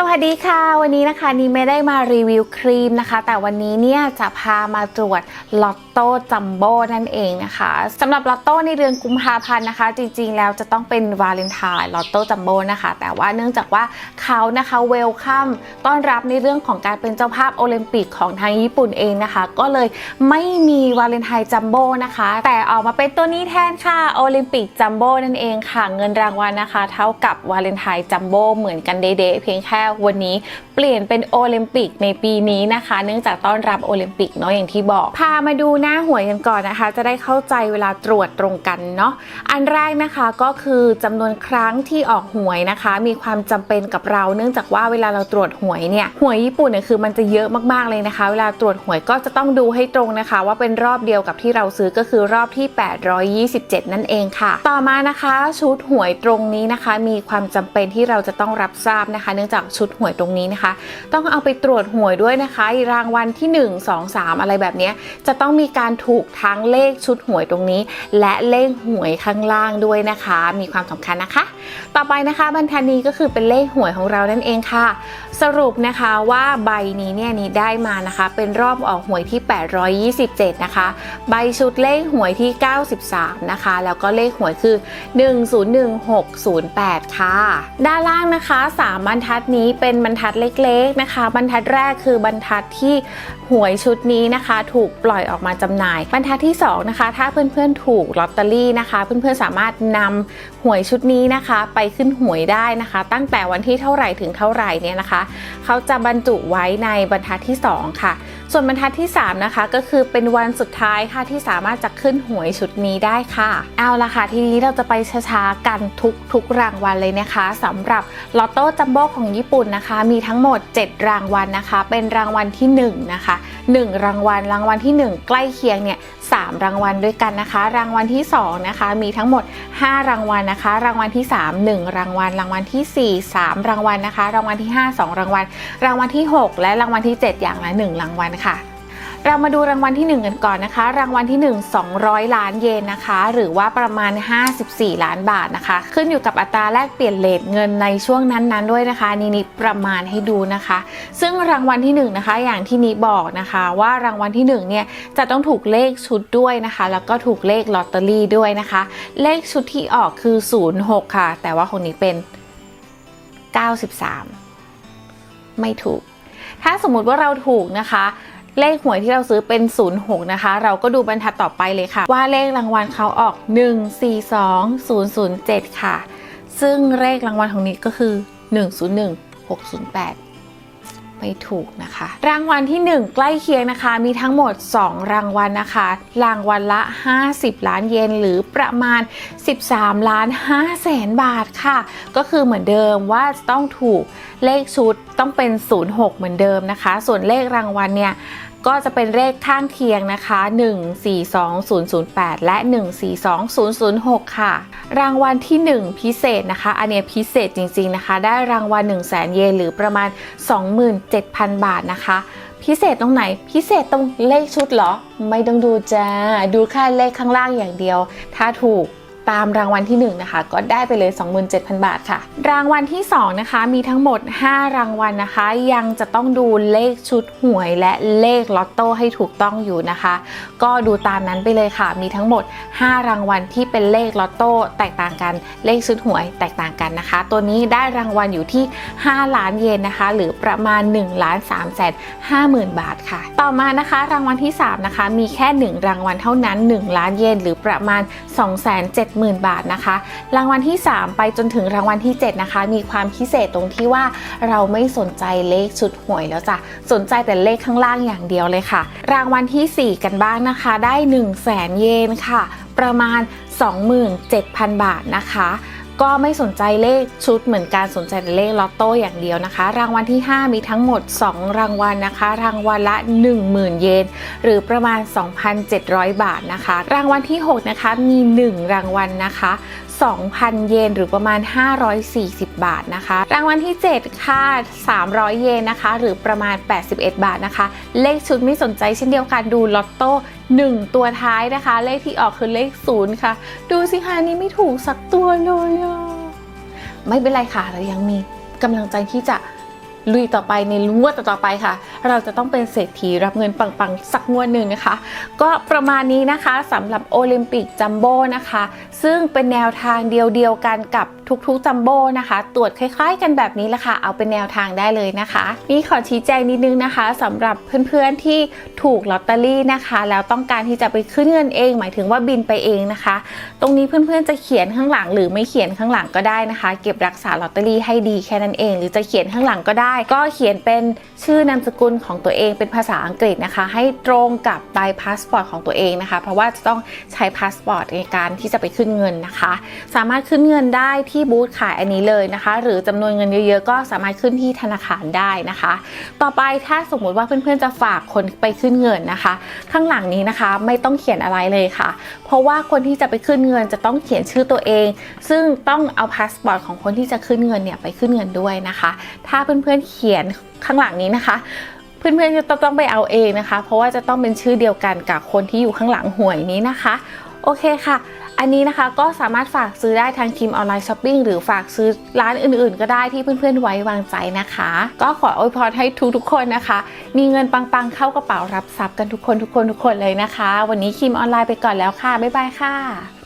สวัสดีค่ะ วันนี้นะคะนี่ไม่ได้มารีวิวครีมนะคะ แต่วันนี้เนี่ยจะพามาตรวจลอตโต้จัมโบ้นั่นเองนะคะสำหรับลอตโต้ในเดือนกุมภาพันธ์นะคะ จริงๆ แล้วจะต้องเป็นวาเลนไทน์ลอตโต้จัมโบ้นะคะ แต่ว่าเนื่องจากว่าเขานะคะเวลคัมต้อนรับในเรื่องของการเป็นเจ้าภาพโอลิมปิกของทางญี่ปุ่นเองนะคะ ก็เลยไม่มีวาเลนไทน์จัมโบ้นะคะ แต่ออกมาเป็นตัวนี้แทนค่ะโอลิมปิกจัมโบ้นั่นเองค่ะเงินรางวัลนะคะ เท่ากับวาเลนไทน์จัมโบ้เหมือนกันเดๆเพียงแค่วันนี้เปลี่ยนเป็นโอลิมปิกในปีนี้นะคะ เนื่องจากต้อนรับโอลิมปิกเนาะอย่างที่บอก พามาดูหน้าหวยกันก่อนนะคะ จะได้เข้าใจเวลาตรวจตรงกันเนาะอันแรกนะคะก็คือจำนวนครั้งที่ออกหวยนะคะ มีความจำเป็นกับเรา เนื่องจากว่าเวลาเราตรวจหวยเนี่ยหวยญี่ปุ่นเนี่ยคือมันจะเยอะมากๆเลยนะคะ เวลาตรวจหวยก็จะต้องดูให้ตรงนะคะ ว่าเป็นรอบเดียวกับที่เราซื้อก็คือรอบที่ 827 นั่นเองค่ะ ต่อมานะคะชุดหวยตรงนี้นะคะ มีความจำเป็นที่เราจะต้องรับทราบนะคะ เนื่องจากชุดหวยตรงนี้นะคะ ต้องเอาไปตรวจหวยด้วยนะคะ รางวัลที่ 1 2 3 อะไรแบบนี้จะต้องมีการถูกทั้งเลขชุดหวยตรงนี้ และเลขหวยข้างล่างด้วยนะคะ มีความสำคัญนะคะ ต่อไปนะคะบรรทัดนี้ก็คือเป็นเลขหวยของเรานั่นเองค่ะ สรุปนะคะว่าใบนี้เนี่ยนี้ได้มานะคะ เป็นรอบออกหวยที่ 827 นะคะ ใบชุดเลขหวยที่ 93 นะคะ แล้วก็เลขหวยคือ 101608 ค่ะ ด้านล่างนะคะ3บรรทัดนี้เป็นบรรทัดเล็กๆนะคะ บรรทัดแรกคือบรรทัดที่หวยชุดนี้นะคะ ถูกปล่อยออกมาจำหน่าย บรรทัดที่2นะคะถ้าเพื่อนๆถูกลอตเตอรี่นะคะ เพื่อนๆสามารถนำหวยชุดนี้นะคะ ไปขึ้นหวยได้นะคะ ตั้งแต่วันที่เท่าไหร่ถึงเท่าไหร่เนี่ยนะคะ เขาจะบรรจุไว้ในบรรทัดที่ 2 ค่ะ ส่วนบรรทัดที่ 3 นะคะ ก็คือเป็นวันสุดท้ายค่ะที่สามารถจะขึ้นหวยชุดนี้ได้ค่ะ เอาละค่ะ ทีนี้เราจะไปช้าๆกันทุกทุกรางวัลเลยนะคะสำหรับลอตโต้จัมโบ้ของญี่ปุ่นนะคะ มีทั้งหมด 7 รางวัลนะคะ เป็นรางวัลที่1นะคะ1 รางวัล รางวัลที่ 1 ใกล้เคียงเนี่ยสรางวัลด้วยกันนะคะ รางวัลที่2นะคะมีทั้งหมด 5 รางวัลนะคะ รางวัลที่ 3 1 รางวัล รางวัลที่ 4 3 รางวัลนะคะ รางวัลที่ 5 2 รางวัล รางวัลที่ 6 และรางวัลที่ 7 อย่างละ 1 รางวัลค่ะ เรามาดูรางวัลที่ 1 กันก่อนนะคะ รางวัลที่ 1 200 ล้านเยนนะคะ หรือว่าประมาณ 54 ล้านบาทนะคะ ขึ้นอยู่กับอัตราแลกเปลี่ยนเลทเงินในช่วงนั้นๆด้วยนะคะนี่นิดประมาณให้ดูนะคะ ซึ่งรางวัลที่1นะคะอย่างที่นิบอกนะคะว่ารางวัลที่1เนี่ยจะต้องถูกเลขชุดด้วยนะคะ แล้วก็ถูกเลขลอตเตอรี่ด้วยนะคะ เลขชุดที่ออกคือ 06 ค่ะ แต่ว่าของนี้เป็น 93 ไม่ถูก ถ้าสมมุติว่าเราถูกนะคะ เลขหวยที่เราซื้อเป็น 06 นะคะ เราก็ดูบรรทัดต่อไปเลยค่ะ ว่าเลขรางวัลเขาออก 142007 ค่ะ ซึ่งเลขรางวัลของนี้ก็คือ 101608ไม่ถูกนะคะ รางวัลที่ 1 ใกล้เคียงนะคะ มีทั้งหมด 2 รางวัลนะคะ รางวัลละ 50 ล้านเยนหรือประมาณ 13 ล้าน5แสนบาทค่ะ ก็คือเหมือนเดิมว่าต้องถูกเลขชุดต้องเป็น 06 เหมือนเดิมนะคะ ส่วนเลขรางวัลเนี่ย ก็จะเป็นเลขข้างเคียงนะคะ 142008 และ 142006 ค่ะ รางวัลที่ 1 พิเศษนะคะ อันนี้พิเศษจริงๆนะคะ ได้รางวัล 1 0 0 0 0แสนเยนหรือประมาณ 27,000 บาทนะคะ พิเศษตรงไหน พิเศษตรงเลขชุดเหรอ ไม่ต้องดูจ้า ดูแค่เลขข้างล่างอย่างเดียว ถ้าถูก ตามรางวัลที่1นะคะก็ได้ไปเลย 27,000 บาทค่ะ รางวัลที่2นะคะมีทั้งหมด 5 รางวัลนะคะ ยังจะต้องดูเลขชุดหวยและเลขลอตโต้ให้ถูกต้องอยู่นะคะ ก็ดูตามนั้นไปเลยค่ะ มีทั้งหมด 5 รางวัลที่เป็นเลขลอตโต้แตกต่างกัน เลขชุดหวยแตกต่างกันนะคะ ตัวนี้ได้รางวัลอยู่ที่ 5 ล้านเยนนะคะ หรือประมาณ1ล้าน3แสน5หมื่นบาทค่ะ ต่อมานะคะรางวัลที่3นะคะมีแค่ 1 รางวัลเท่านั้น 1 ล้านเยนหรือประมาณ2 7 0 0 0 0 บาทนะคะ รางวัลที่ 3 ไปจนถึงรางวัลที่ 7 นะคะ มีความพิเศษตรงที่ว่าเราไม่สนใจเลขชุดหวยแล้วจ้ะสนใจแต่เลขข้างล่างอย่างเดียวเลยค่ะ รางวัลที่ 4 กันบ้างนะคะ ได้ 1 0 0 0 0แสนเยนค่ะ ประมาณ 27,000 บาทนะคะ ก็ไม่สนใจเลขชุดเหมือนการสนใจแต่เลขลอตโต้อย่างเดียวนะคะ รางวัลที่ 5 มีทั้งหมด 2 รางวัลนะคะ รางวัลละ 10,000 เยน หรือประมาณ 2,700 บาทนะคะ รางวัลที่ 6 นะคะมี 1 รางวัลนะคะ 2,000 เยนหรือประมาณ 540 บาทนะคะ รางวัลที่ 7 ค่ะ 300 เยนนะคะ หรือประมาณ 81 บาทนะคะ เลขชุดไม่สนใจเช่นเดียวกันดูลอตโต้ 1 ตัวท้ายนะคะ เลขที่ออกคือเลข 0 ค่ะ ดูสิคะนี่ไม่ถูกสักตัวเลยอะไม่เป็นไรค่ะ เรายังมีกำลังใจที่จะ ลุยต่อไปในงวดต่อๆไปค่ะ เราจะต้องเป็นเศรษฐีรับเงินปังๆ สักงวดหนึ่งนะคะ ก็ประมาณนี้นะคะสำหรับโอลิมปิกจัมโบ้นะคะ ซึ่งเป็นแนวทางเดียวๆกันกับทุกๆจัมโบ้นะคะ ตรวจคล้ายๆ กันแบบนี้แหละค่ะ เอาเป็นแนวทางได้เลยนะคะนี่ขอชี้แจงนิดนึงนะคะสำหรับเพื่อนๆที่ถูกลอตเตอรี่นะคะ แล้วต้องการที่จะไปขึ้นเงินเอง หมายถึงว่าบินไปเองนะคะ ตรงนี้เพื่อนๆจะเขียนข้างหลังหรือไม่เขียนข้างหลังก็ได้นะคะ เก็บรักษาลอตเตอรี่ให้ดีแค่นั้นเอง หรือจะเขียนข้างหลังก็ได้ก็เขียนเป็นชื่อนามสกุลของตัวเองเป็นภาษาอังกฤษนะคะ ให้ตรงกับใบพาสปอร์ตของตัวเองนะคะ เพราะว่าจะต้องใช้พาสปอร์ตในการที่จะไปขึ้นเงินนะคะ สามารถขึ้นเงินได้ที่บูธขายอันนี้เลยนะคะ หรือจำนวนเงินเยอะๆก็สามารถขึ้นที่ธนาคารได้นะคะ ต่อไปถ้าสมมุติว่าเพื่อนๆจะฝากคนไปขึ้นเงินนะคะ ข้างหลังนี้นะคะไม่ต้องเขียนอะไรเลยค่ะ เพราะว่าคนที่จะไปขึ้นเงินจะต้องเขียนชื่อตัวเอง ซึ่งต้องเอาพาสปอร์ตของคนที่จะขึ้นเงินเนี่ยไปขึ้นเงินด้วยนะคะ ถ้าเพื่อนๆเขียนข้างหลังนี้นะคะ เพื่อนๆจะต้องไปเอาเองนะคะ เพราะว่าจะต้องเป็นชื่อเดียวกันกับคนที่อยู่ข้างหลังหวยนี้นะคะ โอเคค่ะ อันนี้นะคะก็สามารถฝากซื้อได้ทางทีมออนไลน์ช้อปปิ้งหรือฝากซื้อร้านอื่นๆ ก็ได้ที่เพื่อนๆไว้วางใจนะคะ ก็ขออวยพรให้ทุกๆคนนะคะ มีเงินปังๆเข้ากระเป๋ารับทรัพย์กันทุกคนทุกคนทุกคนเลยนะคะ วันนี้คิมออนไลน์ไปก่อนแล้วค่ะบ๊ายบายค่ะ